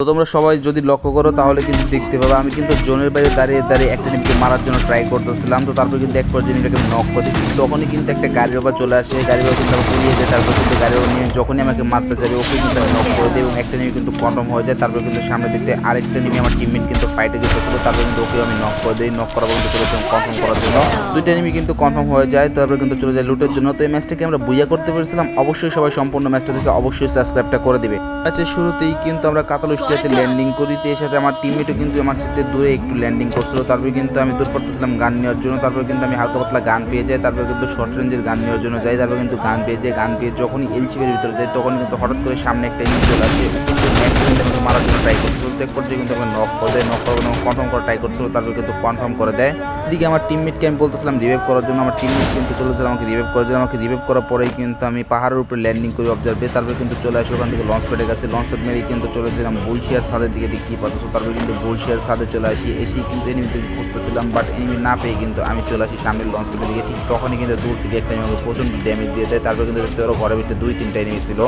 তো তোমরা সবাই যদি লক্ষ্য করো, তাহলে কিন্তু দেখতে পাবে। আমি কিন্তু জোনের বাইরে দাঁড়িয়ে দাঁড়িয়ে একটা নিমকে মারার জন্য ট্রাই করতেছিলাম। তো তারপর কিন্তু এক পর্যায়ে নিমটাকে নক করে তখনই কিন্তু একটা গাড়ির বাবা চলে আসে। গাড়ির বাবা কিন্তু আমাকে উড়িয়ে দেয় তারপর কিন্তু বাবা নিয়ে যখনই আমাকে মারতে যাবে ওকে কিন্তু আমি নক করে দিই এবং একটা নিমে কিন্তু কনফার্ম হয়ে যায়। তারপর কিন্তু সামনে দেখতে আরেকটা নিমে আমার টিমমেট কিন্তু ফাইটে যেতে ছিল। তারপর কিন্তু ওকে আমি নক করে দিই। নক করা কিন্তু চলে কনফার্ম করার জন্য দুইটা নিমি কিন্তু কনফার্ম হয়ে যায়। তারপর কিন্তু চলে যায় লুটের জন্য। তো এই ম্যাচটাকে আমরা বুইয়া করতে পেরেছিলাম। অবশ্যই সবাই সম্পূর্ণ ম্যাচটা থেকে অবশ্যই সাবস্ক্রাইবটা করে দিবে। ম্যাচের শুরুতেই কিন্তু আমরা কাতাল স্টেতে ল্যান্ডিং করি তো এর সাথে আমার টিমমেটও কিন্তু আমার সাথে দূরে একটু ল্যান্ডিং করছিল। তারপরে কিন্তু আমি দূর পড়তেছিলাম গান নেওয়ার জন্য। তারপর কিন্তু আমি হালকা পাতলা গান পেয়ে যাই। তারপর কিন্তু শর্ট রেঞ্জের গান নেওয়ার জন্য যাই। তারপর কিন্তু গান পেয়ে যাই। গান পেয়ে যখনই এলসিপের ভিতরে যাই তখন কিন্তু হঠাৎ করে সামনে একটা ইঞ্জ চলে আসে। মারার জন্য ট্রাই করছিল। এক পর্যায়ে কিন্তু আমি নক করে দেয়। নক করে কনফার্ম করে ট্রাই করছিল। তারপর কিন্তু কনফার্ম করে দেয়। এদিকে আমার টিমমেটকে আমি বলতেছিলাম রিভাইভ করার জন্য, আমার টিমমেট কিন্তু চলে যায় আমাকে রিভাইভ করার জন্য। আমাকে রিভাইভ করার পরেই কিন্তু আমি পাহাড়ের উপরে ল্যান্ডিং করি অবজার্ভে তারপর কিন্তু চলে আসি, ওখান থেকে লঞ্চ পেটে গেছে লঞ্চ পেট মেরে কিন্তু চলে যেলাম বুলশিয়ার সাদের দিকে, দেখতেই পাচ্ছ তারপর কিন্তু বুলশিয়ার সাদে চলে আসি, এসেই কিন্তু এনিমিতে খুঁজতেছিলাম বাট এনিমি না পেয়ে কিন্তু আমি চলে আসি সামনের লঞ্চ পেটের দিকে। ঠিক তখনই কিন্তু দূর থেকে একটা আমাকে প্রচণ্ড ড্যামেজ দিয়ে দেয়। তারপর কিন্তু দেখতে পারো ঘরের ভিতরে দুই তিনটা এনিমি ছিল।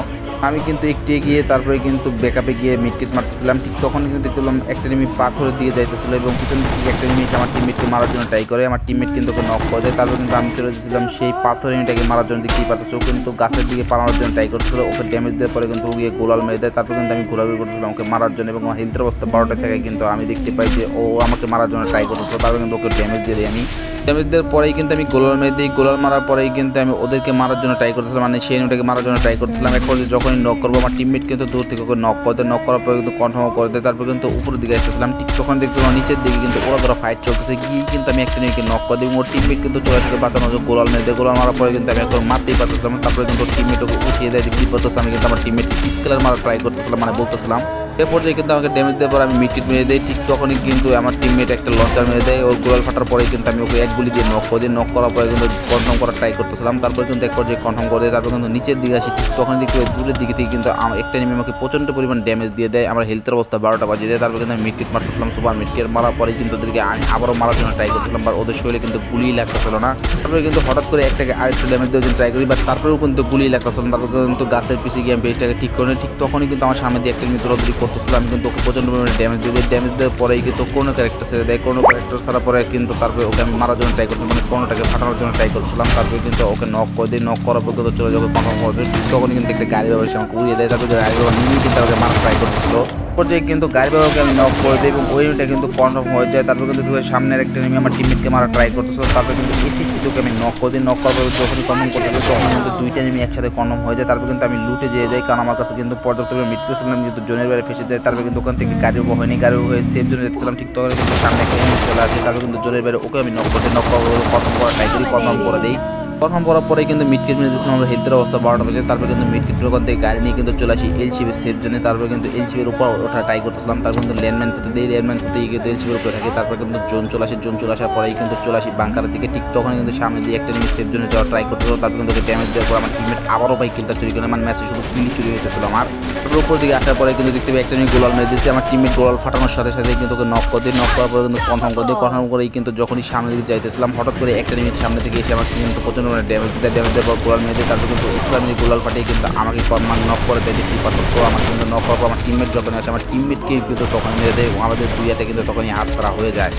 আমি কিন্তু একটি গিয়ে তারপরে কিন্তু ব্যাকআপে গিয়ে মিডকিট মারতেছিলাম। ঠিক তখন কিন্তু দেখতে পেলাম একটা এনিমি পাথরের দিকে যাইতেছিল এবং পিছন থেকে একটা এনিমি আমার টিমমেটকে মারার জন্য ট্রাই করে আমার টিমমেট কিন্তু ওকে নক করে তারপর কিন্তু আমি চলে যেছিলাম সেই পাথর এনিমিটাকে মারার জন্য দেখতেই পাচ্ছ। ও কিন্তু গাছের দিকে পালানোর জন্য ট্রাই করছিল। ওকে ড্যামেজ দেওয়ার পরে কিন্তু গিয়ে গোলাল মেরে দেয়। তারপর কিন্তু আমি ঘোরাঘুরি করেছিলাম ওকে মারার জন্য এবং হেলথের অবস্থা বারোটা থেকে কিন্তু আমি দেখতে পাই যে ও আমাকে মারার জন্য ট্রাই করেছিল তারপর কিন্তু ওকে ড্যামেজ দিয়ে দিই আমি ড্যামেজ দেওয়ার পরেই কিন্তু আমি গোলাল মেরে দিই গোলাল মারার পরেই কিন্তু আমি ওদেরকে মারার জন্য ট্রাই করতেছিলাম মানে সেই এনিমিটাকে মারার জন্য ট্রাই করতেছিলাম। এক পর্যায়ে যখনই নক করব, আমার টিমমেট কিন্তু দূর থেকে ওকে নক করে দেয় নক করার পরে কিন্তু কনফার্ম করে দেয়, তারপর কিন্তু উপরের দিকে এসেছিলাম ঠিক তখন দেখতে পেলাম নিচের দিকে কিন্তু ওরা ধরো ফাইট চলতেছে গিয়ে কিন্তু আমি একটা নিয়ে নক করে দিই ওর টিমমেট কিন্তু চলে থেকে বাঁচানোর জন্য। গোলাল মেরে দেয় গোলাল মারার পরে কিন্তু আমি এখন মারতেই পারতেছিলাম, তারপরে কিন্তু টিমমেট ওকে উঠিয়ে দেয় দেখতেই পারতেছে আমি কিন্তু আমার টিমমেট স্কেলার মারা ট্রাই করতেছিলাম মানে বলতেছিলাম। এ পর্যায়ে কিন্তু আমাকে ড্যামেজ দেওয়ার পর আমি মিডকিট মেরে দেয় ঠিক তখনই কিন্তু আমার টিমমেট একটা লঞ্চার মেরে দেয়, ওর গোলাল ফাটার পরে কিন্তু আমি ওকে এক গুলি দিয়ে নক করে নক করার পরে কিন্তু কনফার্ম করার ট্রাই করতেছিলাম। তারপরে কিন্তু এক পর্যায়ে কনফার্ম করে দেয়, তারপর কিন্তু নিচের দিকে আসি তখন দেখতে পাই দূরের দিকে থেকে কিন্তু একটা নেমে আমাকে প্রচণ্ড পরিমাণ ড্যামেজ দিয়ে দেয়। আমার হেলথের অবস্থা বারোটা বাজিয়ে দেয়। তারপর কিন্তু আমি মিডকিট মারতেছিলাম, সুপার মিডকিট মারার পরে কিন্তু ওদেরকে আবারও মারার জন্য ট্রাই করতেছিলাম বা ওদের শরীরে কিন্তু গুলি লাগতেছিল না। তারপরে কিন্তু হঠাৎ করে একটাকে আরেকটু ড্যামেজ দেওয়ার জন্য ট্রাই করি বাট তারপরেও কিন্তু গুলি লাগতেছিল তারপর কিন্তু গাছের পিছিয়ে গিয়ে আমি বেসটাকে ঠিক করে নিই। ঠিক তখনই কিন্তু আমার সামনে দিয়ে একটা মিত্র দৌড়াদৌড়ি করতেছিল। আমি কিন্তু ওকে প্রচণ্ড পরিমাণে ড্যামেজ দিয়ে ড্যামেজ দেওয়ার পরেই কিন্তু কোনো ক্যারেক্টার ছেড়ে দেয়। কোনো ক্যারেক্টার ছাড়ার পরে কিন্তু তারপরে ওকে আমি মারার জন্য ট্রাই করছিলাম মানে কোনোটাকে ফাটানোর জন্য ট্রাই করছিলাম। তারপরে কিন্তু ওকে নক করে দিই নক করার পর কিন্তু চলে যাবে কনফার্ম হবে ঠিক তখনই কিন্তু একটা গাড়ি ব্যবসা আমাকে উড়িয়ে দেয়। তারপরে গাড়ি ব্যবসা নিয়ে কিন্তু আমাকে মারা ট্রাই করতেছিল পর্যায়ে কিন্তু গাড়ি বাবাকে আমি নক করে দিই এবং ওই কিন্তু কনফার্ম হয়ে যায়। তারপর কিন্তু সামনের একটা নেমে আমার টিমমেটকে মারা ট্রাই করতেছিল তারপর কিন্তু এসি চিতুকে আমি নক করে দিই। নক করার পর যখনই কনফার্ম করতে হবে তখন কিন্তু দুইটা নেমে একসাথে কনফার্ম হয়ে যায়। তারপর কিন্তু আমি লুটে যেয়ে যাই, কারণ আমার কাছে কিন্তু পর্যাপ্ত পরিমাণ মৃত্যু ছিলাম কিন্তু জোনের বাইরে ফেসে যায় তারপর কিন্তু ওখান থেকে গাড়ি হয়নি। গাড়ি হয়ে সেফ জোনে যেতেছিলাম ঠিক তখন কিন্তু সামনে একটা চলে আসে। তারপর কিন্তু জোনের বাইরে ওকে আমি নক করে নক করার কনফার্ম করা ট্রাই করি কনফার্ম করে দিই। কনফার্ম করার পরে কিন্তু মিডকিট মেরে দিয়েছিলাম, আমরা হেলথের অবস্থা বারোটা বাজে। তারপর কিন্তু মিডকিটের ওখান থেকে গাড়ি নিয়ে কিন্তু চলে আসি এলসিবির সেফ জন্য তারপর কিন্তু এলসিবির উপর ওঠা ট্রাই করতেছিলাম। তারপর কিন্তু ল্যান্ডম্যান পেতে দিই ল্যান্ডম্যান পেতে কিন্তু এলসিবির উপরে থাকে। তারপর কিন্তু জোন চলে আসে জোন চলে আসার পরেই কিন্তু চলে আসি বাংকারের দিকে। ঠিক তখন কিন্তু সামনে দিয়ে একটা নিয়ে সেফ জন্য যাওয়ার ট্রাই করতেছিল। তারপর কিন্তু ড্যামেজ দেওয়ার পর আমার টিমমেট আবারও বাইক কিলটা চুরি করে আমার ম্যাচে শুধু কিলি চুরি হয়েছিল আমার। তারপর উপর দিকে আসার পরে কিন্তু দেখতে পাই একটা নিয়ে গোলাল মেরে দিয়েছে। আমার টিমমেট গোলাল ফাটানোর সাথে সাথে কিন্তু ওকে নক করে দিই নক করার পরে কিন্তু কনফার্ম করে দিই কনফার্ম করেই কিন্তু যখনই সামনে দিকে যাইতেছিলাম, হঠাৎ করে একটা নিমিট সামনে থেকে এসে আমার কিন্তু প্রচণ্ড মানে ড্যামেজ দিতে ড্যামেজ দেওয়ার পর গোলাল মেরে দেয়, তারপর কিন্তু ইসলামী গোলাল পাঠিয়ে কিন্তু আমাকে কনমান নক করে দেয় দেখি তো আমার কিন্তু নক করার পর আমার টিমমেট যখন আছে, আমার টিমমেটকে কিন্তু তখন মেরে দেয় আমাদের দুইয়াটা কিন্তু তখনই হাত ছাড়া হয়ে যায়।